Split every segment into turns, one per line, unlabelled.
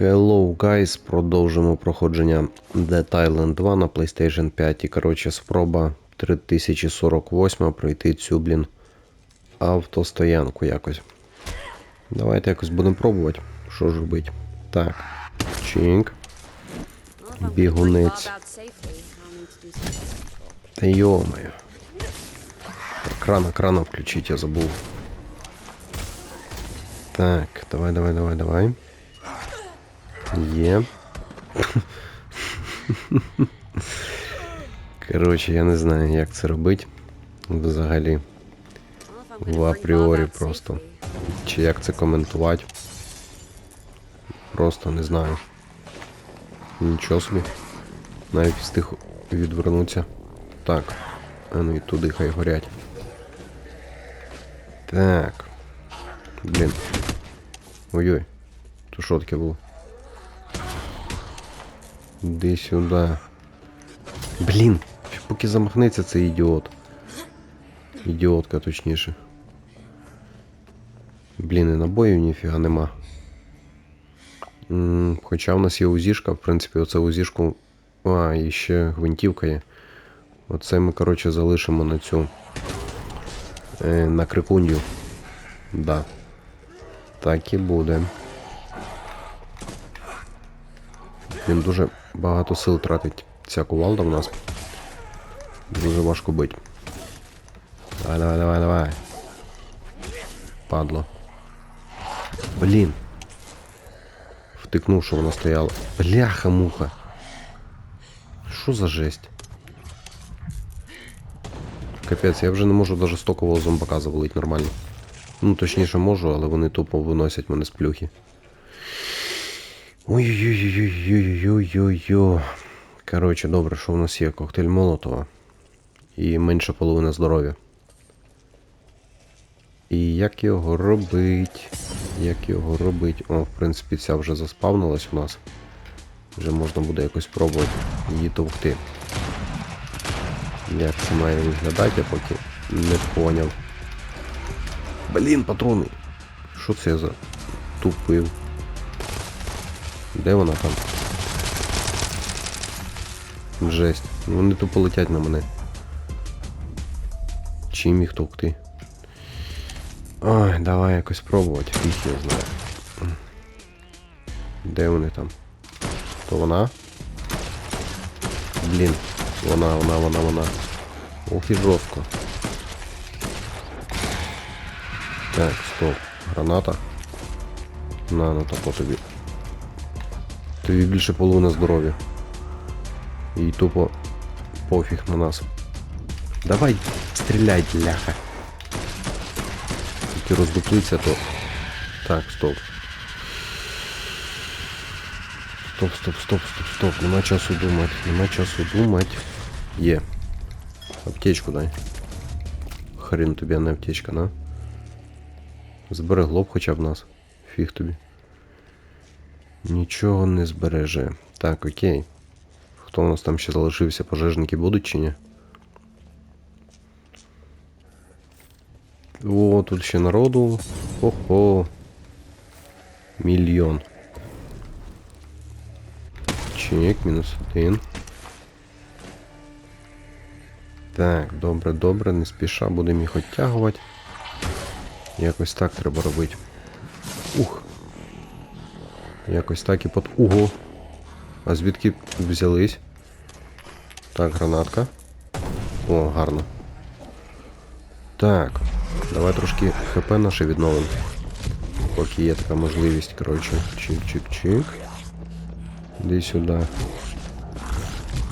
Hello guys, продовжимо проходження Dead Island 2 на PlayStation 5. І коротше, спроба 3048 пройти цю, блін, автостоянку якось. Давайте якось будемо пробувати. Що ж робити? Так. Чінк. Бігунець. Та йомаю. Крана, крана включить, я забув. Так, давай, давай, давай, давай. Є. Коротше, я не знаю, як це робити. Взагалі. В апріорі просто. Чи як це коментувати. Просто не знаю. Нічого собі. Навіть встиг відвернутися. Так. А ну і туди хай горять. Так. Блін. Ой-ой. То що таке було? Іди сюди. Блін, поки замахнеться цей ідіот. Ідіотка, точніше. Блін, і набоїв ніфіга нема. Хоча в нас є узішка, в принципі, оце узішку. А, і ще гвинтівка є. Оце ми, коротше, залишимо на цю. Е, на крикундю. Да. Так і буде. Він дуже багато сил тратить ця кувалда в нас. Дуже важко бить. Давай, давай, давай, давай. Падло. Блін. Втикнув, що вона стояла. Бляха-муха. Що за жесть? Капець, я вже не можу даже стокового зомбака завалити нормально. Ну, точніше можу, але вони тупо виносять мене з плюхи. Ой-ой-ой-ой-ой-ой-ой-ой. Коротше, добре, що в нас є коктейль Молотова. І менша половина здоров'я. І як його робить? Як його робить? О, в принципі, ця вже заспавнилась у нас. Вже можна буде якось пробувати її товкти. Як це має виглядати, я поки не поняв. Блін, патрони! Що це я за тупив? Де вона там? Жесть. Вони тупо летять на мене. Чим їх товкти? Ой, давай якось пробувати, фіг я знаю. Де вони там? То вона? Блін, вона, вона, вона, вона. Ох жорстко. Так, стоп. Граната. На, ну тако тобі. Тобі більше половина здоров'я. І тупо пофіг на нас. Давай, стріляй, бляха. Тільки роздуплиться, то... Так, стоп. Стоп, стоп, стоп, стоп, стоп. Нема часу думати. Нема часу думати. Є. Аптечку дай. Хрен тобі, а не аптечка, на. Зберегло б хоча б нас. Фіг тобі. Нічого не збереже. Так, окей. Хто у нас там ще залишився? Пожежники будуть чи ні? О, тут ще народу. Хо-хо. Мільйон. Чек, мінус один. Так, добре, добре, не спіша, будемо їх оттягувати. Якось так треба робити. Ух. Якось так і под... Ого! А звідки взялись? Так, гранатка. О, гарно. Так, давай трошки ХП наше відновимо. Поки є така можливість, коротше. Чик-чик-чик. Іди сюди.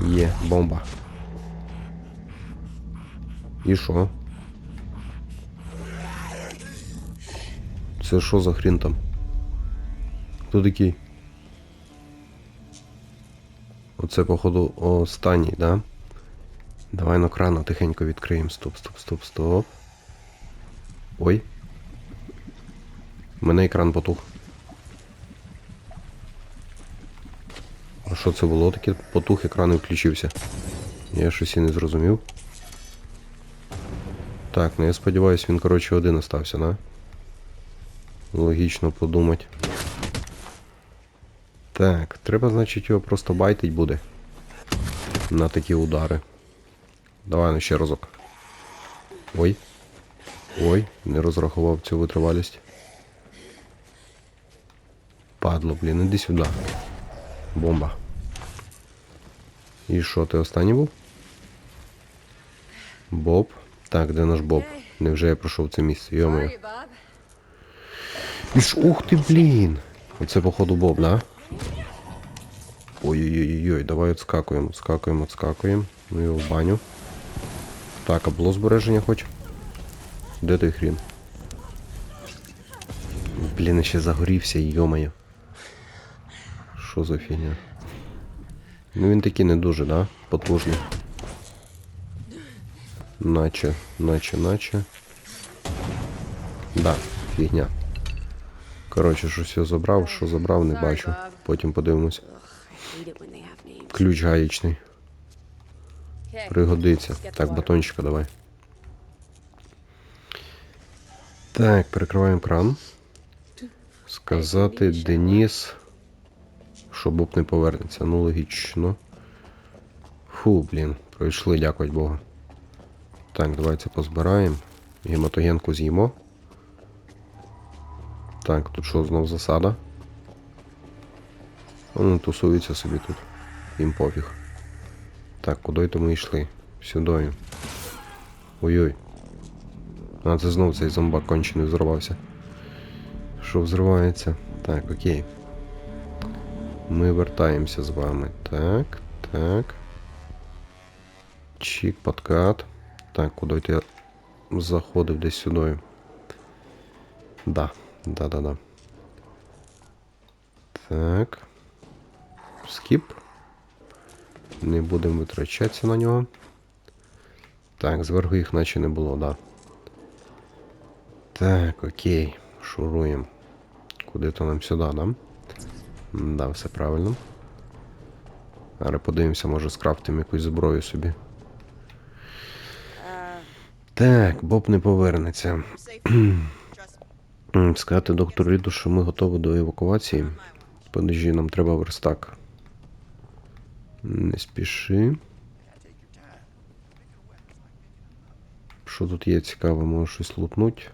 Є, бомба. І що? Це що за хрін там? Хто такий? Оце, походу, останній, да? Давай на крана тихенько відкриємо. Стоп, стоп, стоп, стоп. Ой. У мене екран потух. А що це було таке? Потух екран і включився. Я щось і не зрозумів. Так, ну я сподіваюся, він, коротше, один остався, да? Логічно подумати. Так, треба, значить, його просто байтить буде. На такі удари. Давай ну ще разок. Ой. Ой, не розрахував цю витривалість. Падло, блін, іди сюди. Бомба. І що, ти останній був? Боб? Так, де наш Боб? Невже я пройшов це місце? Ж, ух ти, блін! Оце походу Боб, да? Ой-ой-ой, давай отскакуємо, отскакуємо, отскакуємо. Ну його в баню. Так, а було збереження хоч? Де той хрін? Блін, ще загорівся, йомаю. Що за фігня? Ну він такий не дуже, да? Потужний. Наче, наче, наче. Да, фігня. Коротше, щось я забрав, що забрав, не бачу. Потім подивимось. Ключ гаєчний. Пригодиться. Так, батончика давай. Так, перекриваємо кран. Сказати Деніс, що Боб не повернеться. Ну, логічно. Фу, блін, пройшли, дякувати Богу. Так, давайте позбираємо. Гематогенку з'їмо. Так, тут що, знов засада? Вони тусуються собі тут. Їм пофіг. Так, куди то ми йшли? Сюди. Ой-ой. А, це знов цей зомбак кончений взорвався. Що взривається? Так, окей. Ми вертаємося з вами. Так, так. Чік, подкат. Так, куди я заходив десь сюди. Да, да, да, да. Так. Скіп. Не будемо витрачатися на нього. Так, зверху їх наче не було, да. Так, окей. Шуруємо. Куди то нам сюди, да? Да, все правильно. Але подивимося, може скрафтимо якусь зброю собі. Так, Боб не повернеться. Сказати доктору Ріду, що ми готові до евакуації. Подожди, нам треба верстак. Не спіши. Що тут є цікаве, може щось лутнуть.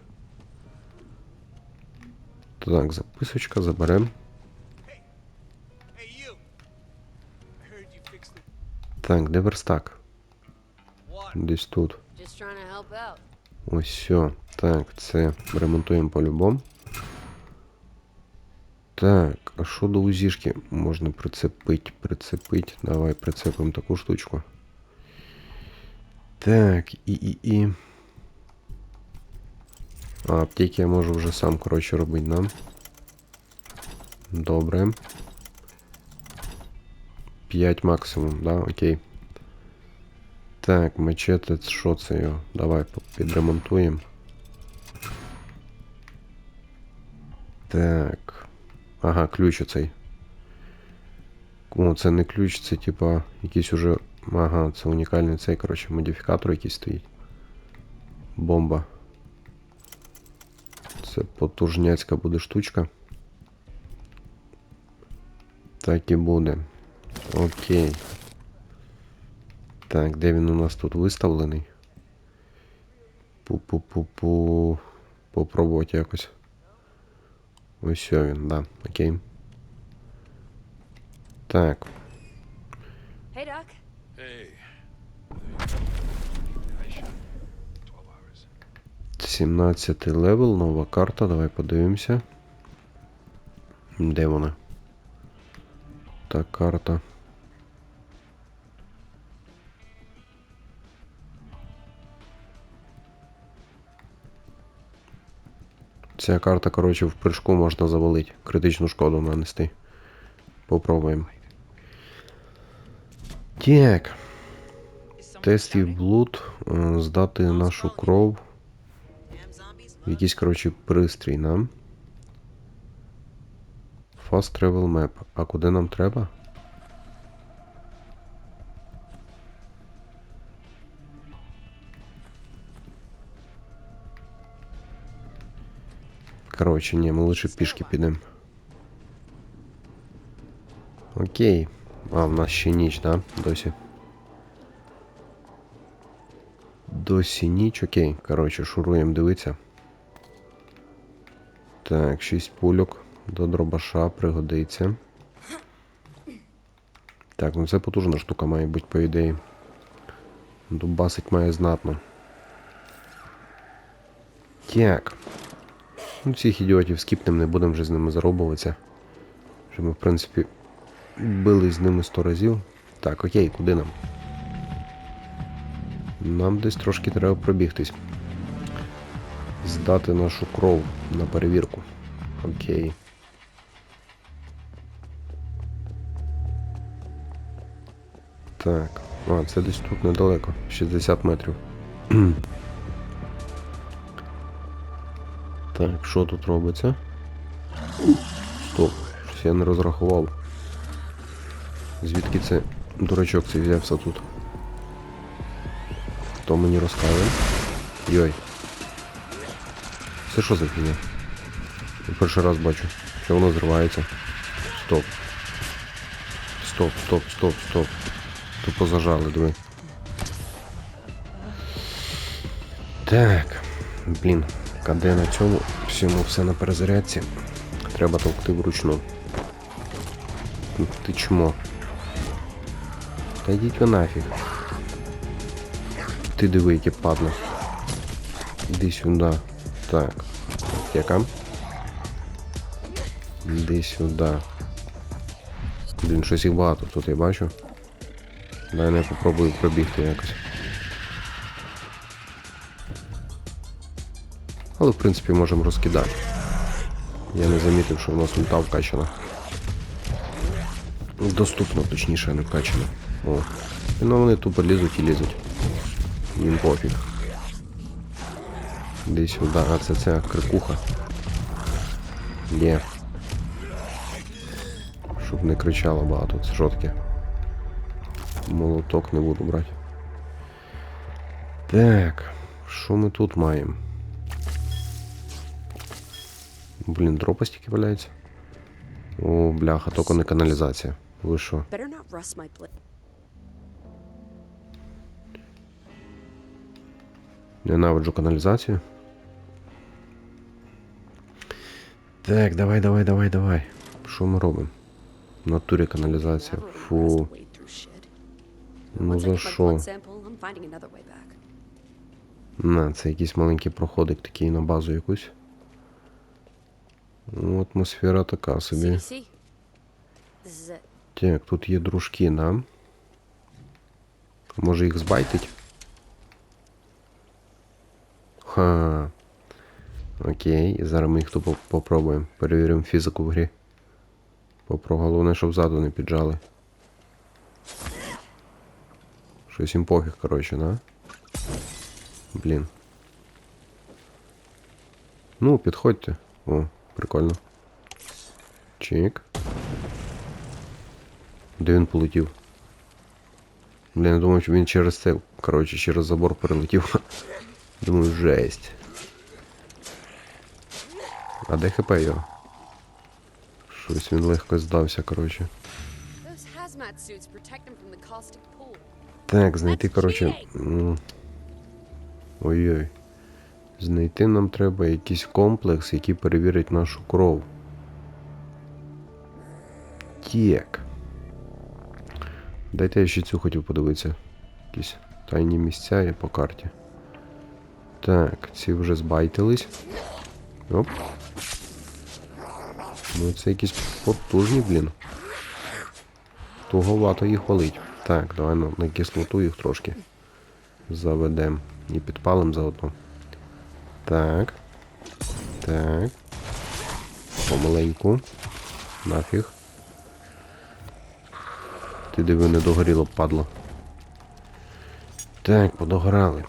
Так, записочка, заберем. Так, де верстак? Десь тут. Ось все. Так, це ремонтуємо по-любому. Так, а що до узішки можна прицепити? Прицепити. Давай прицепимо таку штучку. Так, і і і. А, аптеки я можу вже сам, коротше, робити нам. Добре. 5 максимум, да, окей. Так, мачете, що це його? Давай підремонтуємо. Так. Ага, ключ оцей. О, це не ключ, це типа якийсь уже. Ага, це унікальний цей, коротше, модифікатор якийсь стоїть. Бомба. Це потужняцька буде штучка. Так і буде. Окей. Так, де він у нас тут виставлений? Пу-пу-пу-пу. Попробувати якось. Ось він, да, окей. Так,
Hey, Doc.
Hey. I should. 12 hours.
17 левел, нова карта, давай подивимося. Де вона? Та карта. Ця карта, коротше, в прыжку можна завалити. Критичну шкоду нанести. Попробуємо. Так. Тест і блуд. е, Здати нашу кров. Якийсь, коротше, пристрій нам. Fast Travel Map. А куди нам треба? Коротше, ні, ми лише пішки підемо. Окей. А, в нас ще ніч, да? Досі. Досі ніч, окей. Коротше, шуруємо дивитися. Так, 6 пульок до дробаша пригодиться. Так, ну це потужна штука має бути, по ідеї. Дубасить має знатно. Так. Ну, цих ідіотів скіпнем, не будемо вже з ними заробуватися. Вже ми, в принципі, били з ними сто разів. Так, окей, куди нам? Нам десь трошки треба пробігтись. Здати нашу кров на перевірку. Окей. Так. А, це десь тут недалеко. 60 метрів. так, що тут робиться? Стоп, щось я не розрахував. Звідки це дурачок цей взявся тут? Хто мені розказує? Йой. Це що за фігня? Перший раз бачу, що воно зривається. Стоп. Стоп, стоп, стоп, стоп. Тупо зажали, диви. Так. Блін, КД на цьому всьому все на перезарядці. Треба товкти вручну. Ну, Ти чмо. Та йдіть ви нафіг. Ти диви, яке падло. Іди сюди. Так. Яка? Іди сюди. Блін, щось їх багато тут я бачу. Дай я попробую пробігти якось. Але в принципі можемо розкидати. Я не замітив, що в нас ульта вкачана. Доступно, точніше, не вкачана. О. Ну вони тупо лізуть і лізуть. Їм пофіг. Іди сюди, а це ця крикуха. Є. Щоб не кричало багато, це що? Молоток не буду брати. Так, що ми тут маємо? Блін, дропа стільки валяється. О, бляха, тільки не каналізація. Ви що? Ненавиджу каналізацію. Так, давай, давай, давай, давай. Що ми робимо? В натурі каналізація. Фу. Ну за що? На, це якийсь маленький проходик такий на базу якусь. Ну, атмосфера така собі. Так, тут є дружки нам. Може їх збайтить? Ха. Окей, і зараз ми їх тупо попробуємо. Перевіримо фізику в грі. Попро головне, щоб ззаду не піджали. Щось їм пофіг, коротше, да? Блін. Ну, підходьте. О, прикольно. Чик. Де він полетів? Блін, я думав, що він через це, коротше, через забор перелетів. Думаю, жесть. А де хп його? Щось він легко здався, коротше. Так, знайти, коротше. Ой-ой. Знайти нам треба якийсь комплекс, який перевірить нашу кров. Так. Дайте я ще цю хотів подивитися. Якісь тайні місця є по карті. Так, ці вже збайтились. Оп. Ну це якісь потужні, блін. Туговато їх валить. Так, давай на, на кислоту їх трошки заведем. І підпалим заодно. Так. Так. Помаленьку. Нафіг. Ти диви, не догоріло, падло. Так, подогорали.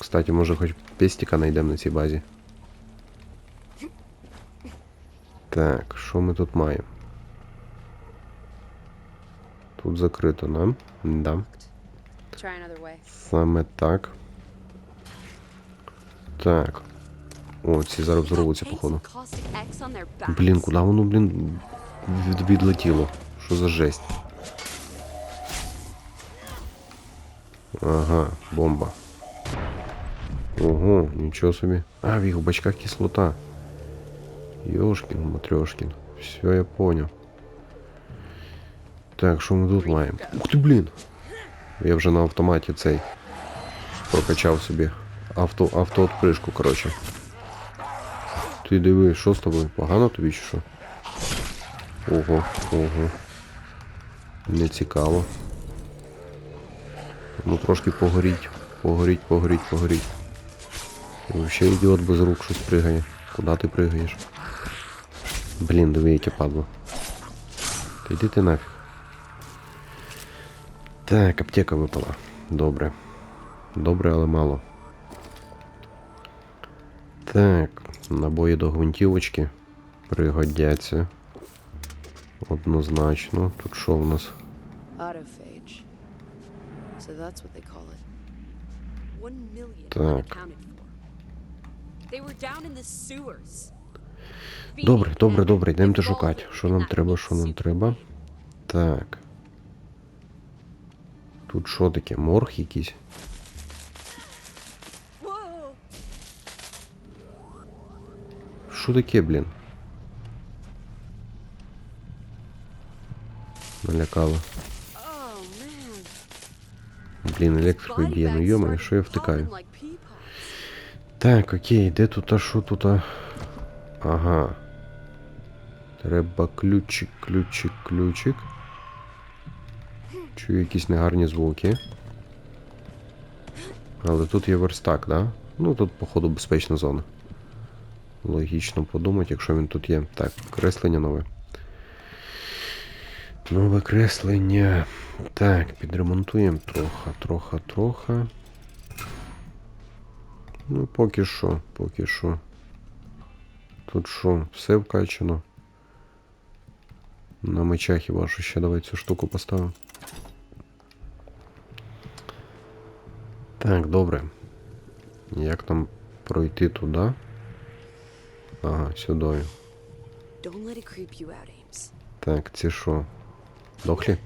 Кстати, може хоч пестика знайдемо на цій базі. Так, що ми тут маємо? Тут закрито, нам? Да.
Another.
Саме так. Так. О, ці зараз взорвуться, походу. Блін, куди воно, блін, від, відлетіло? Що за жесть? Ага, бомба. Ого, нічого собі. А, в їх бачках кислота. Йошкін, матрьошкін. Все, я понял. Так, що ми тут маємо? Ух ти, блін! Я вже на автоматі цей прокачав собі авто, автоотпришку, коротше. Ти диви, що з тобою? Погано тобі чи що? Ого, ого. Не цікаво. Ну трошки погоріть. Погоріть, погоріть, погоріть. Вообще ідіот без рук щось пригає. Куда ти пригаєш? Блін, диви, яке падло. Та йди ти нафіг. Так, аптека випала. Добре. Добре, але мало. Так, набої до гвинтівочки пригодяться. Однозначно. Тут що в нас? Так. Добре, добре, добре, йдемо шукати. Що нам треба, що нам треба? Так. Тут що таке? Морг якийсь? Що таке, блін? Налякало.
Man.
Блін, електрикою б'є. Ну йомаю, що я
pods.
Так, окей, де тут, а що тут? а? Ага. Треба ключик, ключик, ключик. Чую якісь негарні звуки. Але тут є верстак, да? Ну тут, походу, безпечна зона. Логічно подумати, якщо він тут є. Так, креслення нове. Нове креслення. Так, підремонтуємо трохи, трохи, трохи. Ну, поки що, поки що. Тут що, все вкачано. На мечах хіба що ще давай цю штуку поставимо. Так, добре. Як нам пройти туди? Ага,
Ames.
Так, ці що? Дохлі?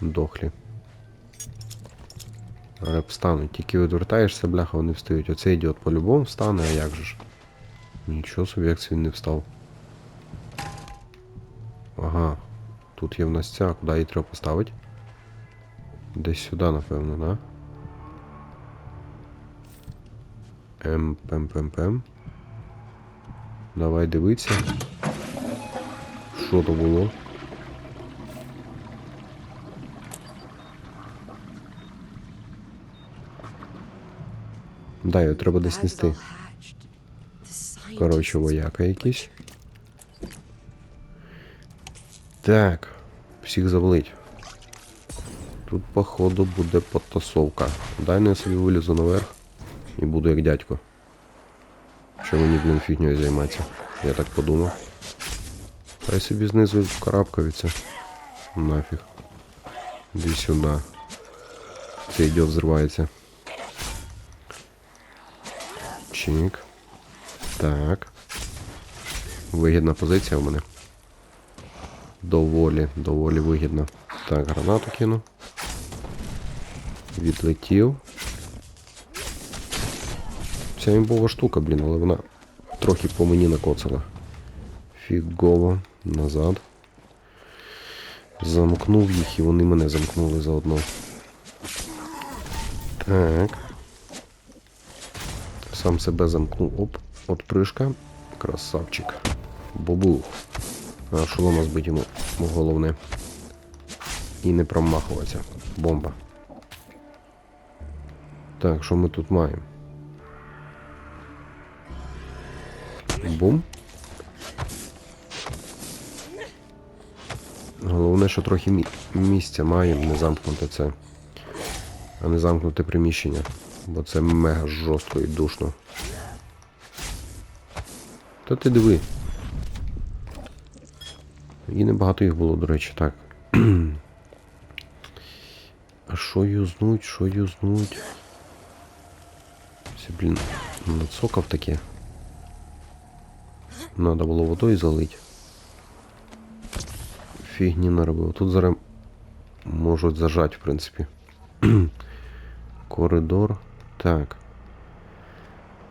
Дохлі. Встануть. Тільки відвертаєшся, бляха, вони встають. Оцей ідіот по-любому встане, а як же ж? Нічого собі, як він не встав. Ага. Тут є в нас ця, куди її треба поставити? Десь сюди, напевно, да? Ем, пем, пем, пем. Давай дивитися. Що то було? Да, його треба десь нести. Коротше, вояка якийсь. Так, всіх завалить. Тут, походу, буде потасовка. Дай я собі вилізу наверх і буду як дядько. Що мені, блін, фігньою займатися? Я так подумав. Хай собі знизу карабкаються. Нафіг. Іди сюди. Цей ідіот взривається. Чик. Так. Вигідна позиція у мене. Доволі, доволі вигідна. Так, гранату кину. Відлетів. Ця імбова штука, блін, але вона трохи по мені накоцала. Фігово. Назад. Замкнув їх і вони мене замкнули заодно. Так. Сам себе замкнув. Оп, от пришка. Красавчик. Бобух. А шолома збить йому головне. І не промахуватися. Бомба. Так, що ми тут маємо? Бум. Головне, що трохи мі- місця маємо, не замкнути це. А не замкнути приміщення. Бо це мега жорстко і душно. Та ти диви. І небагато їх було, до речі, так. а що юзнуть, що юзнуть? Це, блін, нацокав таке. Надо було водою залить. фігні наробив. Тут зараз можуть зажати, в принципі. Коридор. Так.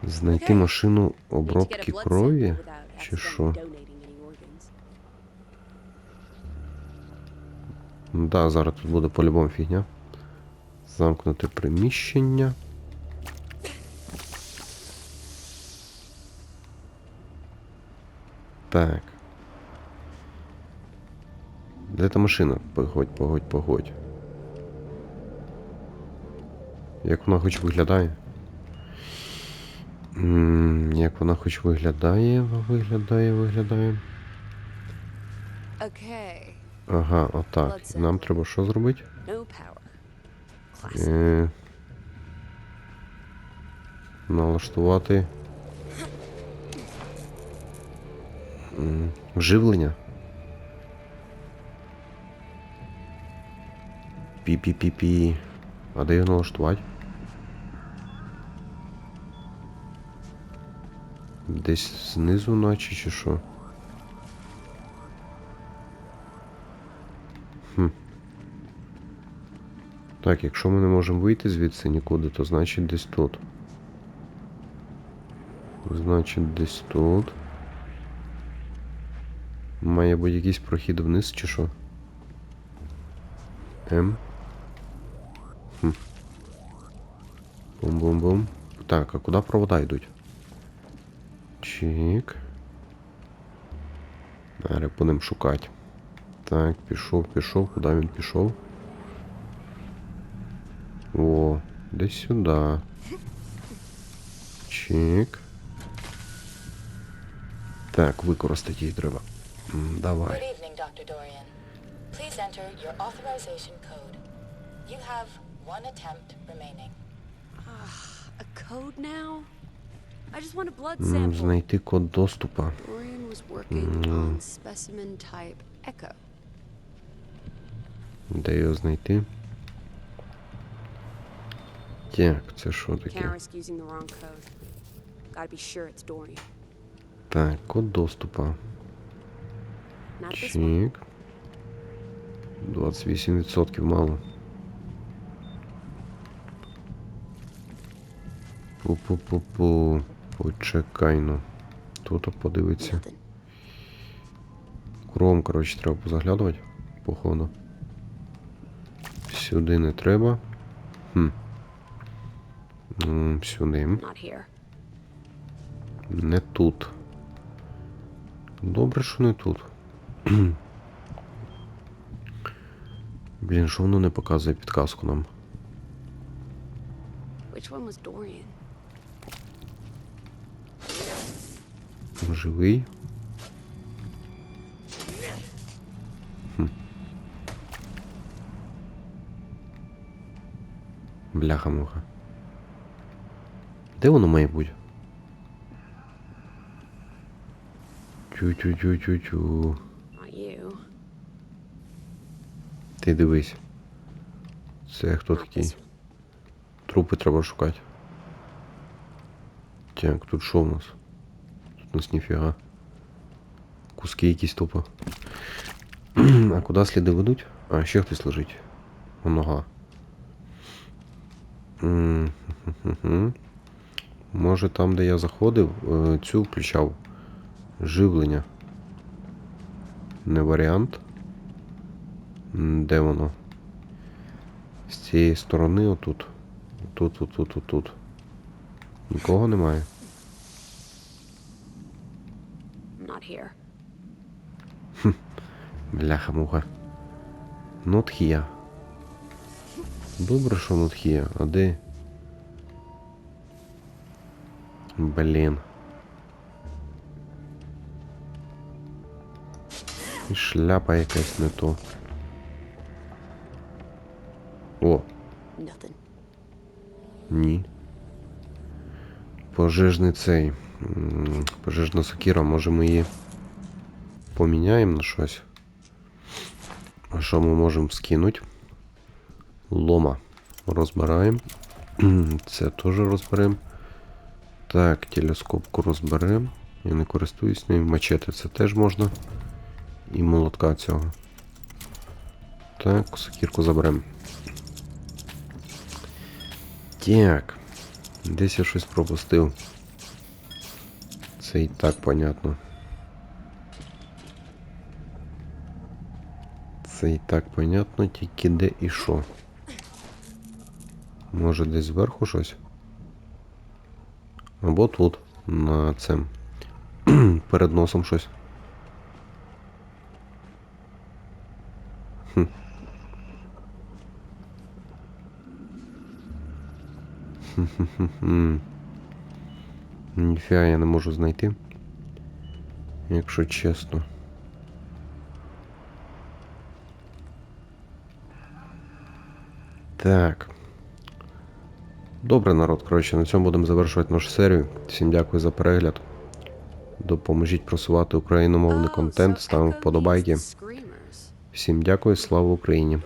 Знайти машину обробки крові? Чи що? Да, зараз тут буде по-любому фігня. Замкнути приміщення. Так. Де та машина? Погодь, погодь, погодь. Як вона хоч виглядає? М, Як вона хоч виглядає, виглядає, виглядає. Ага, отак. Нам треба що зробити? Е, налаштувати. Живлення. Пі-пі-пі-пі. А де його налаштувати? Десь знизу, наче чи що? Хм. Так, якщо ми не можемо вийти звідси нікуди, то значить десь тут. Значить десь тут. Має бути якийсь прохід вниз чи що? М. Хм. Бум-бум-бум. Так, а куди провода йдуть? Чик. Зараз будемо шукати. Так, пішов, пішов, куди він пішов? О, десь сюди. Чик. Так, використати її треба. М, Давай.
Good evening, Dr. Dorian. Please enter your authorization code. You have one attempt remaining.
A code now? I just want a blood
М,
sample.
Знайти код доступу.
Dorian was working
Mm.
on specimen type Echo.
Де його знайти? Так, це що
Can't
таке?
risk using the wrong code. Gotta be sure it's Dorian.
Так, код доступу. Чик. 28% мало. Пу-пу-пу-пу. Почекай ну. Тут подивиться. Кром, коротше, треба позаглядувати, походу. Сюди не треба. Хм. М, Сюди. Не тут. Добре, що не тут. Блін, що воно не показує підказку нам?
Which one was Dorian?
Живий? Хм. Бляха-муха. Де воно має бути? Тю-тю-тю-тю-тю.
Not you.
Ти дивись. Це хто такий? Трупи треба шукати. Так, тут що у нас? Тут у нас ніфіга. Куски якісь тупо. а куди сліди ведуть? А, ще хтось лежить. Нога. Може там, де я заходив, е, цю включав. Живлення. Не варіант. Де воно? З цієї сторони отут. Тут, тут, тут, тут, тут. Нікого немає.
Not here.
Бляха-муха. Not here. Добре, що not here. А де? Блін. І шляпа якась не то. О, ні. Пожежний цей. Пожежна сокира, може ми її поміняємо на щось. А що ми можемо скинути? Лома. Розбираємо. Це теж розберемо. Так, телескопку розберемо. Я не користуюсь ним. Мачете це теж можна. І молотка цього. Так, сокірку заберем. Так. Десь я щось пропустив. Це і так понятно. Це і так понятно, тільки де і що. Може десь зверху щось? Або тут, на цим. Перед носом щось. Ніфіга я не можу знайти. Якщо чесно. Так. Добре, народ. Коротше, на цьому будемо завершувати нашу серію. Всім дякую за перегляд. Допоможіть просувати україномовний
Oh,
контент, ставимо вподобайки. Всім дякую, слава Україні!